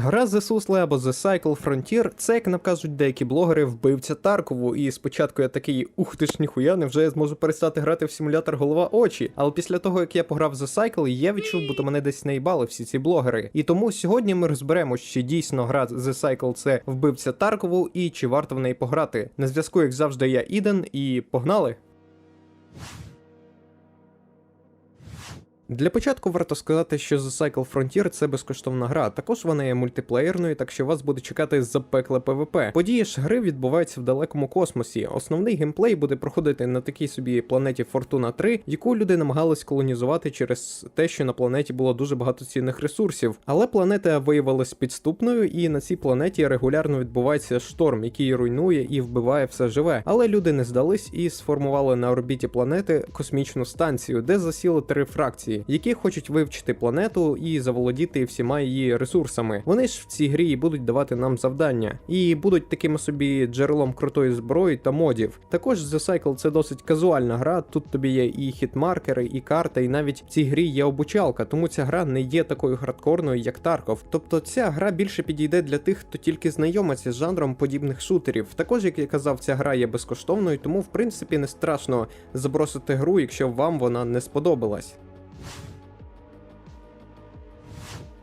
Гра The Susle або The Cycle Frontier це, як нам кажуть деякі блогери, вбивця Таркову. І спочатку я такий, ух ти ж ніхуя, невже я зможу перестати грати в симулятор голова очі. Але після того, як я пограв The Cycle, я відчув, бо то мене десь наїбали всі ці блогери. І тому сьогодні ми розберемо, чи дійсно гра The Cycle це вбивця Таркову і чи варто в неї пограти. На зв'язку, як завжди, я Іден, і погнали! Для початку варто сказати, що The Cycle Frontier це безкоштовна гра. Також вона є мультиплеєрною, так що вас буде чекати запекле ПВП. Події ж гри відбуваються в далекому космосі. Основний геймплей буде проходити на такій собі планеті Фортуна 3, яку люди намагались колонізувати через те, що на планеті було дуже багато цінних ресурсів. Але планета виявилась підступною, і на цій планеті регулярно відбувається шторм, який руйнує і вбиває все живе. Але люди не здались і сформували на орбіті планети космічну станцію, де засіли три фракції які хочуть вивчити планету і заволодіти всіма її ресурсами. Вони ж в цій грі будуть давати нам завдання, і будуть таким собі джерелом крутої зброї та модів. Також The Cycle це досить казуальна гра. Тут тобі є і хітмаркери, і карта, і навіть в цій грі є обучалка, тому ця гра не є такою хардкорною, як Тарков. Тобто ця гра більше підійде для тих, хто тільки знайомиться з жанром подібних шутерів. Також, як я казав, ця гра є безкоштовною, тому в принципі не страшно забросити гру, якщо вам вона не сподобалась.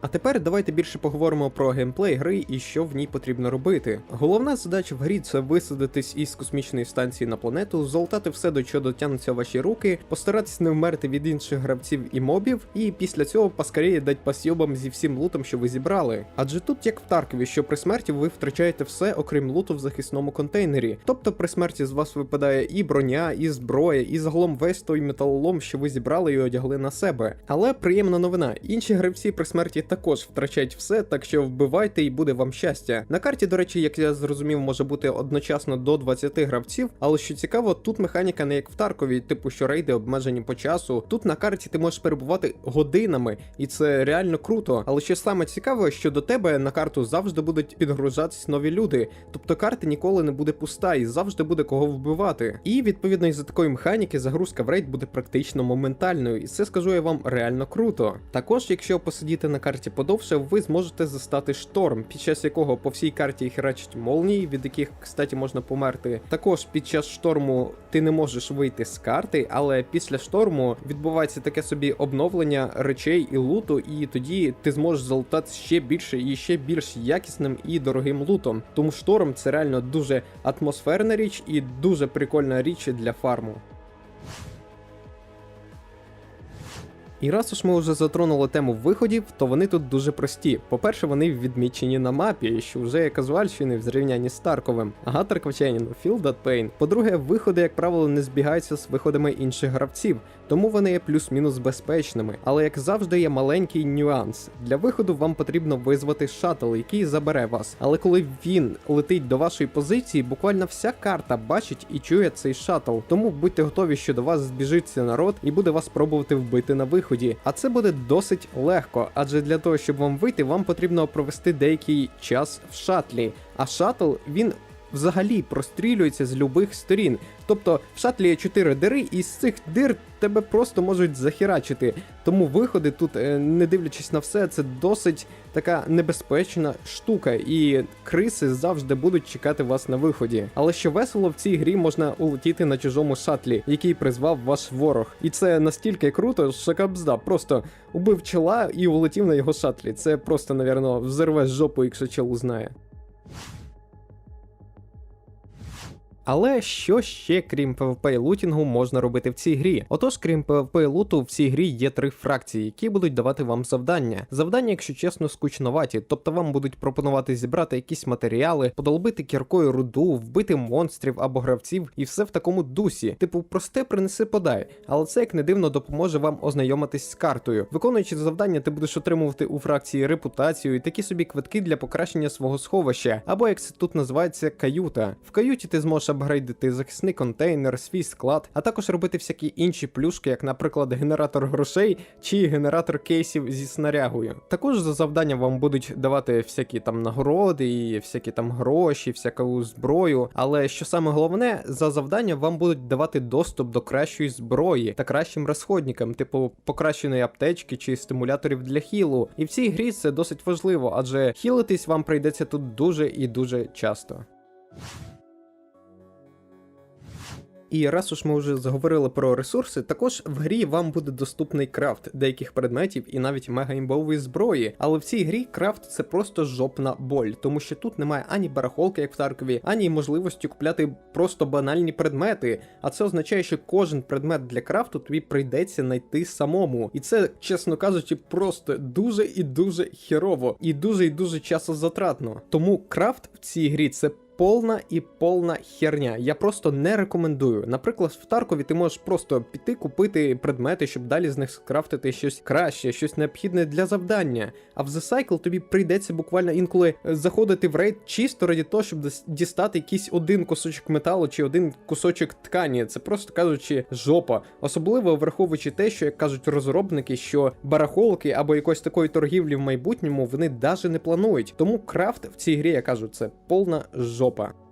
А тепер давайте більше поговоримо про геймплей гри і що в ній потрібно робити. Головна задача в грі це висадитись із космічної станції на планету, золотати все, до чого дотягнуться ваші руки, постаратись не вмерти від інших гравців і мобів, і після цього поскоріє дать пасьобам зі всім лутом, що ви зібрали. Адже тут, як в Таркові, що при смерті ви втрачаєте все, окрім луту в захисному контейнері. Тобто при смерті з вас випадає і броня, і зброя, і загалом весь той металолом, що ви зібрали і одягли на себе. Але приємна новина: інші гравці при смерті також втрачають все, так що вбивайте і буде вам щастя. На карті, до речі, як я зрозумів, може бути одночасно до 20 гравців, але що цікаво, тут механіка не як в Таркові, типу, що рейди обмежені по часу. Тут на карті ти можеш перебувати годинами, і це реально круто. Але що саме цікаве, що до тебе на карту завжди будуть підгружатись нові люди. Тобто карта ніколи не буде пуста і завжди буде кого вбивати. І відповідно із за такої механіки загрузка в рейд буде практично моментальною, і це скажу я вам реально круто. Також, якщо посидіти на карті подовше, ви зможете застати шторм, під час якого по всій карті херачать молнії, від яких, кстати, можна померти. Також під час шторму ти не можеш вийти з карти, але після шторму відбувається таке собі обновлення речей і луту, і тоді ти зможеш залутати ще більше і ще більш якісним і дорогим лутом. Тому шторм це реально дуже атмосферна річ і дуже прикольна річ для фарму. І раз уж ми вже затронули тему виходів, то вони тут дуже прості. По-перше, вони відмічені на мапі, що вже є казуальщини в зрівнянні з Тарковим. Feel that pain. По-друге, виходи, як правило, не збігаються з виходами інших гравців, тому вони є плюс-мінус безпечними. Але як завжди, є маленький нюанс. Для виходу вам потрібно визвати шаттл, який забере вас. Але коли він летить до вашої позиції, буквально вся карта бачить і чує цей шаттл. Тому будьте готові, що до вас збіжиться народ і буде вас пробувати вбити на виході виході, а це буде досить легко, адже для того, щоб вам вийти, вам потрібно провести деякий час в шатлі. А шатл він взагалі прострілюється з любих сторін. Тобто в шатлі є 4 дири, і з цих дир тебе просто можуть захерачити. Тому виходи тут, е, не дивлячись на все, це досить така небезпечна штука, і криси завжди будуть чекати вас на виході. Але що весело в цій грі можна улетіти на чужому шатлі, який призвав ваш ворог. І це настільки круто, що кабзда просто убив чола і улетів на його шатлі. Це просто, навірно, взорве жопу, якщо чел узнає. Але що ще, крім PvP лутінгу, можна робити в цій грі? Отож, крім PvP луту, в цій грі є три фракції, які будуть давати вам завдання. Завдання, якщо чесно, скучноваті, тобто вам будуть пропонувати зібрати якісь матеріали, подолбити кіркою руду, вбити монстрів або гравців, і все в такому дусі. Типу, просте принеси подай. Але це як не дивно допоможе вам ознайомитись з картою. Виконуючи завдання, ти будеш отримувати у фракції репутацію і такі собі квитки для покращення свого сховища, або як це тут називається каюта. В каюті ти зможеш апгрейдити захисний контейнер, свій склад, а також робити всякі інші плюшки, як, наприклад, генератор грошей чи генератор кейсів зі снарягою. Також за завдання вам будуть давати всякі там нагороди і всякі там гроші, всяку зброю. Але що саме головне, за завдання вам будуть давати доступ до кращої зброї та кращим розходникам, типу покращеної аптечки чи стимуляторів для хілу. І в цій грі це досить важливо, адже хілитись вам прийдеться тут дуже і дуже часто. І раз уж ми вже заговорили про ресурси, також в грі вам буде доступний крафт деяких предметів і навіть мегаімбової зброї. Але в цій грі крафт це просто жопна боль, тому що тут немає ані барахолки, як в Таркові, ані можливості купляти просто банальні предмети. А це означає, що кожен предмет для крафту тобі прийдеться знайти самому. І це, чесно кажучи, просто дуже і дуже херово, і дуже і дуже часозатратно. Тому крафт в цій грі це повна і повна херня. Я просто не рекомендую. Наприклад, в Таркові ти можеш просто піти купити предмети, щоб далі з них скрафтити щось краще, щось необхідне для завдання. А в The Cycle тобі прийдеться буквально інколи заходити в рейд чисто раді того, щоб дістати якийсь один кусочок металу чи один кусочок ткані. Це просто кажучи, жопа. Особливо враховуючи те, що як кажуть розробники, що барахолки або якоїсь такої торгівлі в майбутньому вони навіть не планують. Тому крафт в цій грі, я кажу, це повна жопа. Європа.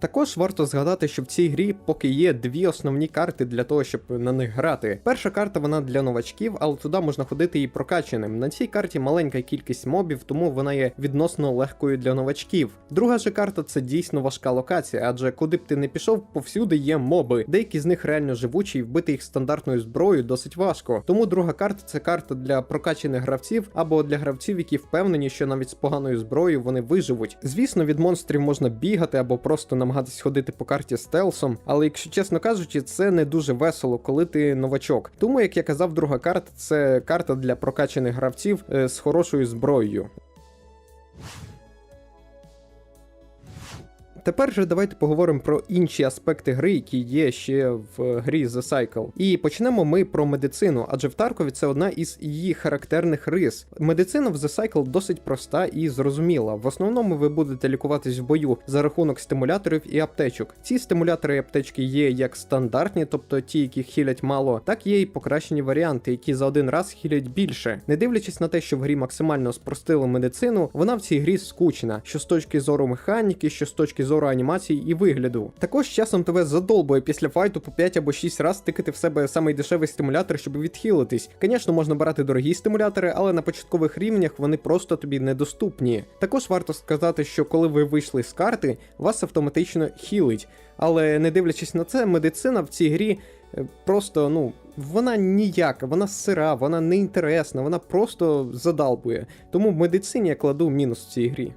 Також варто згадати, що в цій грі поки є дві основні карти для того, щоб на них грати. Перша карта вона для новачків, але туди можна ходити і прокачаним. На цій карті маленька кількість мобів, тому вона є відносно легкою для новачків. Друга же карта це дійсно важка локація, адже куди б ти не пішов, повсюди є моби. Деякі з них реально живучі, і вбити їх стандартною зброєю досить важко. Тому друга карта це карта для прокачаних гравців або для гравців, які впевнені, що навіть з поганою зброєю вони виживуть. Звісно, від монстрів можна бігати або просто намагатись ходити по карті стелсом, але якщо чесно кажучи, це не дуже весело, коли ти новачок. Тому, як я казав, друга карта це карта для прокачаних гравців е, з хорошою зброєю. Тепер же давайте поговоримо про інші аспекти гри, які є ще в грі The Cycle. І почнемо ми про медицину, адже в Таркові це одна із її характерних рис. Медицина в The Cycle досить проста і зрозуміла. В основному ви будете лікуватись в бою за рахунок стимуляторів і аптечок. Ці стимулятори і аптечки є як стандартні, тобто ті, які хілять мало, так є і покращені варіанти, які за один раз хілять більше. Не дивлячись на те, що в грі максимально спростили медицину, вона в цій грі скучна, що з точки зору механіки, що з точки зору анімації і вигляду. Також часом тебе задолбує після файту по 5 або 6 раз тикати в себе самий дешевий стимулятор, щоб відхилитись. Звісно, можна брати дорогі стимулятори, але на початкових рівнях вони просто тобі недоступні. Також варто сказати, що коли ви вийшли з карти, вас автоматично хілить. Але не дивлячись на це, медицина в цій грі е, просто, ну. Вона ніяка, вона сира, вона неінтересна, вона просто задалбує. Тому в медицині я кладу мінус в цій грі.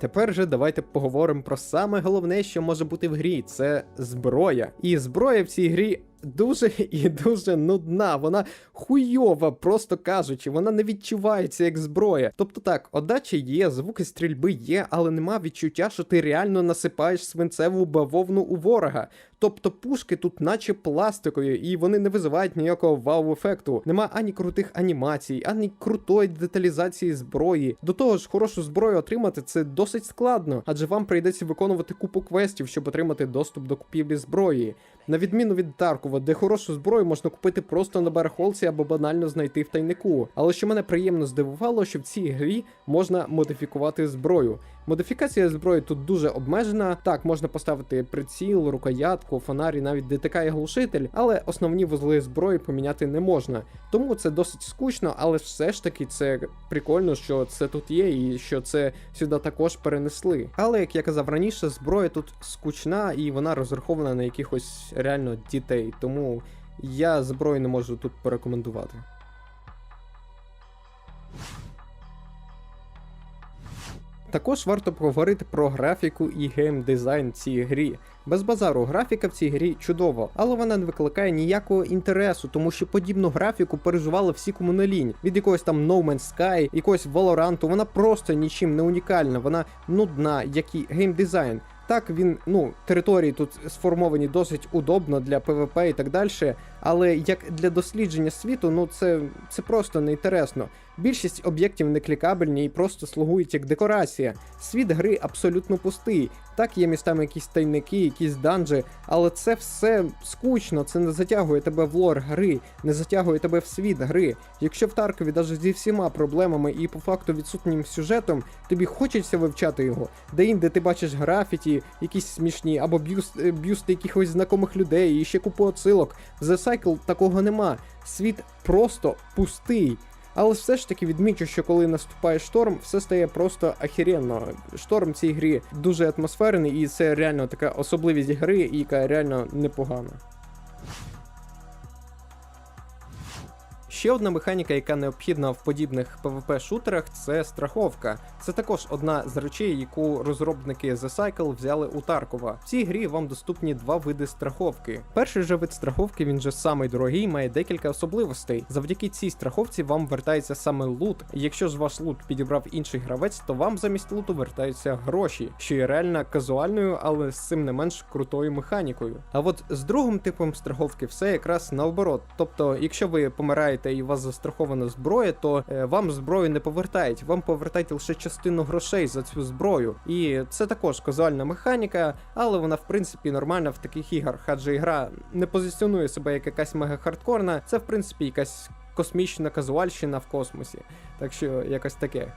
Тепер же давайте поговоримо про саме головне, що може бути в грі це зброя. І зброя в цій грі дуже і дуже нудна. Вона хуйова, просто кажучи, вона не відчувається як зброя. Тобто так, отдача є, звуки стрільби є, але нема відчуття, що ти реально насипаєш свинцеву бавовну у ворога. Тобто пушки тут наче пластикові, і вони не визивають ніякого вау-ефекту. Нема ані крутих анімацій, ані крутої деталізації зброї. До того ж, хорошу зброю отримати це досить складно, адже вам прийдеться виконувати купу квестів, щоб отримати доступ до купівлі зброї. На відміну від Таркова, де хорошу зброю можна купити просто на барахолці або банально знайти в тайнику. Але що мене приємно здивувало, що в цій грі можна модифікувати зброю. Модифікація зброї тут дуже обмежена. Так, можна поставити приціл, рукоятку, фонар і навіть ДТК і глушитель, але основні вузли зброї поміняти не можна. Тому це досить скучно, але все ж таки це прикольно, що це тут є, і що це сюди також перенесли. Але як я казав раніше, зброя тут скучна і вона розрахована на якихось реально дітей, тому я зброю не можу тут порекомендувати. Також варто поговорити про графіку і геймдизайн цій грі. Без базару графіка в цій грі чудова, але вона не викликає ніякого інтересу, тому що подібну графіку переживали всі кому. Від якогось там No Man's Sky, якогось Valorant, вона просто нічим не унікальна, вона нудна, як і геймдизайн. Так, він, ну, території тут сформовані досить удобно для ПВП і так далі. Але як для дослідження світу, ну це, це просто не інтересно. Більшість об'єктів не клікабельні і просто слугують як декорація. Світ гри абсолютно пустий. Так, є містами якісь тайники, якісь данжі, але це все скучно, це не затягує тебе в лор гри, не затягує тебе в світ гри. Якщо в Таркові навіть зі всіма проблемами і по факту відсутнім сюжетом, тобі хочеться вивчати його, де інде ти бачиш графіті, якісь смішні, або е, б'юсти якихось знайомих людей, і ще купу отсилок. В The Cycle такого нема. Світ просто пустий. Але все ж таки відмічу, що коли наступає шторм, все стає просто ахіренно. Шторм в цій грі дуже атмосферний, і це реально така особливість гри, яка реально непогана. Ще одна механіка, яка необхідна в подібних PvP-шутерах, це страховка. Це також одна з речей, яку розробники The Cycle взяли у Таркова. В цій грі вам доступні два види страховки. Перший же вид страховки, він же самий дорогий, має декілька особливостей. Завдяки цій страховці вам вертається саме лут. Якщо ж ваш лут підібрав інший гравець, то вам замість луту вертаються гроші, що є реально казуальною, але з цим не менш крутою механікою. А от з другим типом страховки все якраз наоборот. Тобто, якщо ви помираєте і у вас застрахована зброя, то е, вам зброю не повертають, вам повертають лише частину грошей за цю зброю. І це також казуальна механіка, але вона в принципі нормальна в таких іграх, адже ігра не позиціонує себе як якась мега хардкорна. Це в принципі якась космічна казуальщина в космосі. Так що якось таке.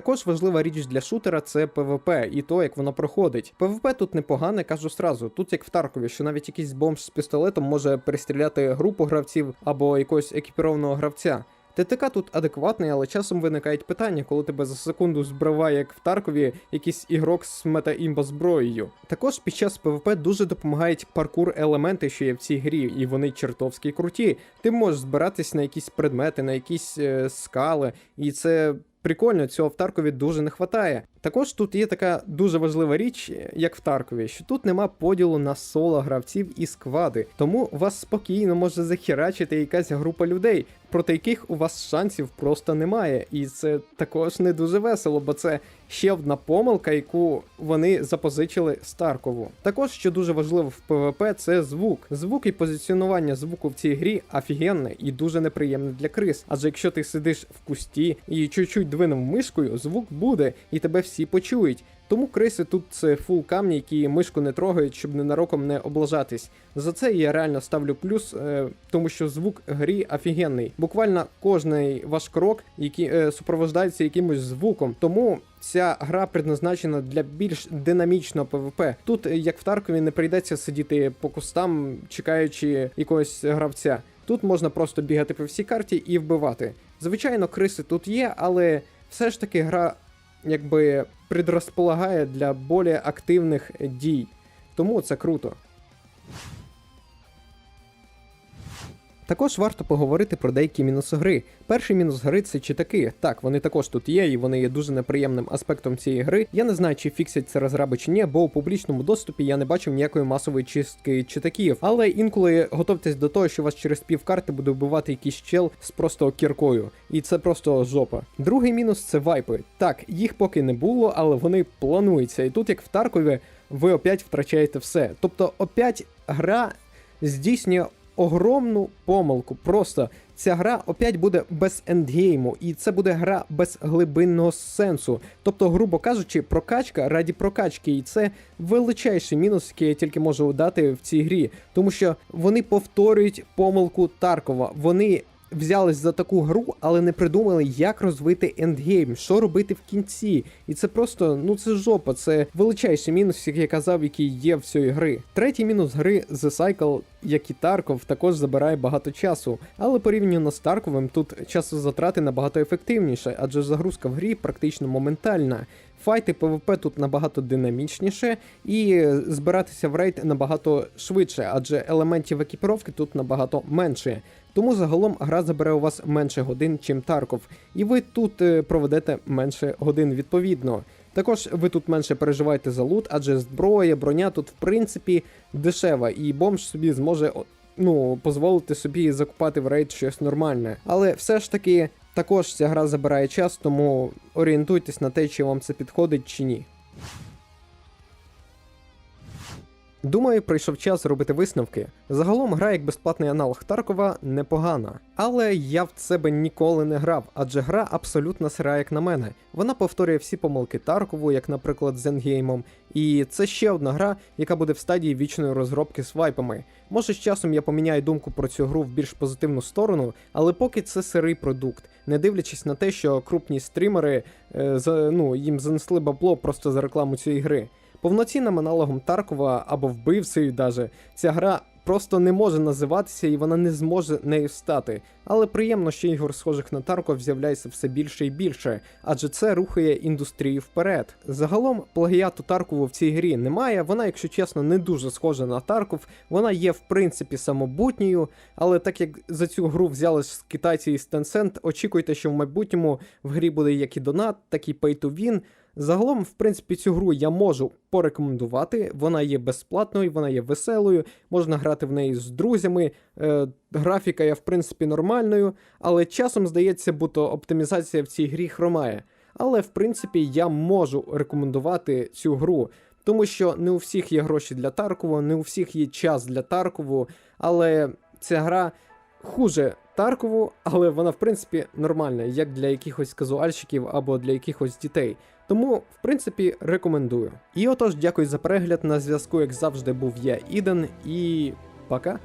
Також важлива річ для шутера це ПВП і то, як воно проходить. ПВП тут непогане, кажу сразу. Тут як в Таркові, що навіть якийсь бомж з пістолетом може перестріляти групу гравців або якогось екіпірованого гравця. ТТК тут адекватний, але часом виникають питання, коли тебе за секунду збриває, як в Таркові, якийсь ігрок з мета-імба зброєю. Також під час ПВП дуже допомагають паркур-елементи, що є в цій грі, і вони чертовськи круті. Ти можеш збиратись на якісь предмети, на якісь е, скали, і це. Прикольно, цього в Таркові дуже не вистачає. Також тут є така дуже важлива річ, як в Таркові, що тут нема поділу на соло гравців і сквади, тому вас спокійно може захерачити якась група людей, проти яких у вас шансів просто немає. І це також не дуже весело, бо це ще одна помилка, яку вони запозичили з Таркову. Також, що дуже важливо в ПВП, це звук. Звук і позиціонування звуку в цій грі офігенне і дуже неприємне для крис. Адже якщо ти сидиш в кусті і чуть-чуть двинув мишкою, звук буде, і тебе всі почують. Тому криси тут це фул камні, які мишку не трогають, щоб ненароком не облажатись. За це я реально ставлю плюс, е, тому що звук грі офігенний. Буквально кожний ваш крок, який е, супроводжується якимось звуком. Тому ця гра предназначена для більш динамічного ПВП. Тут, е, як в Таркові, не прийдеться сидіти по кустам, чекаючи якогось гравця. Тут можна просто бігати по всій карті і вбивати. Звичайно, криси тут є, але все ж таки гра якби предрозполагає для більш активних дій. Тому це круто. Також варто поговорити про деякі мінуси гри. Перший мінус гри це читаки. Так, вони також тут є, і вони є дуже неприємним аспектом цієї гри. Я не знаю, чи фіксять це розраби чи ні, бо у публічному доступі я не бачив ніякої масової чистки читаків. Але інколи готовтесь до того, що вас через пів карти буде вбивати якийсь чел з просто кіркою. І це просто жопа. Другий мінус це вайпи. Так, їх поки не було, але вони плануються. І тут, як в Таркові, ви опять втрачаєте все. Тобто, опять гра здійснює огромну помилку. Просто ця гра опять буде без ендгейму, і це буде гра без глибинного сенсу. Тобто, грубо кажучи, прокачка раді прокачки, і це величайший мінус, який я тільки можу дати в цій грі, тому що вони повторюють помилку Таркова. Вони взялись за таку гру, але не придумали, як розвити ендгейм, що робити в кінці. І це просто, ну це жопа, це величайший мінус, як я казав, який є в цієї гри. Третій мінус гри The Cycle, як і Тарков, також забирає багато часу. Але порівняно з Тарковим, тут часозатрати набагато ефективніше, адже загрузка в грі практично моментальна. Файти ПВП тут набагато динамічніше, і збиратися в рейд набагато швидше, адже елементів екіпіровки тут набагато менше. Тому загалом гра забере у вас менше годин, чим Тарков, і ви тут е, проведете менше годин відповідно. Також ви тут менше переживаєте за лут, адже зброя, броня тут в принципі дешева, і бомж собі зможе ну, дозволити собі закупати в рейд щось нормальне. Але все ж таки також ця гра забирає час, тому орієнтуйтесь на те, чи вам це підходить чи ні. Думаю, прийшов час зробити висновки. Загалом гра як безплатний аналог Таркова непогана. Але я в це би ніколи не грав, адже гра абсолютно сира, як на мене. Вона повторює всі помилки Таркову, як, наприклад, з Endgame, і це ще одна гра, яка буде в стадії вічної розробки з вайпами. Може, з часом я поміняю думку про цю гру в більш позитивну сторону, але поки це сирий продукт, не дивлячись на те, що крупні стрімери е, за, ну, їм занесли бабло просто за рекламу цієї гри. Повноцінним аналогом Таркова або вбивцею даже ця гра просто не може називатися і вона не зможе нею стати. Але приємно, що ігор, схожих на Тарков, з'являється все більше і більше, адже це рухає індустрію вперед. Загалом плагіату Таркову в цій грі немає. Вона, якщо чесно, не дуже схожа на Тарков. Вона є в принципі самобутньою, але так як за цю гру взялись китайці із Tencent, очікуйте, що в майбутньому в грі буде як і донат, так і pay to win. Загалом, в принципі, цю гру я можу порекомендувати. Вона є безплатною, вона є веселою, можна грати в неї з друзями. Е, графіка є, в принципі, нормальною, але часом здається, будто оптимізація в цій грі хромає. Але в принципі я можу рекомендувати цю гру, тому що не у всіх є гроші для Таркову, не у всіх є час для Таркову, але ця гра хуже Таркову, але вона в принципі нормальна, як для якихось казуальщиків або для якихось дітей. Тому, в принципі, рекомендую. І отож, дякую за перегляд. На зв'язку, як завжди, був я Іден, і пока.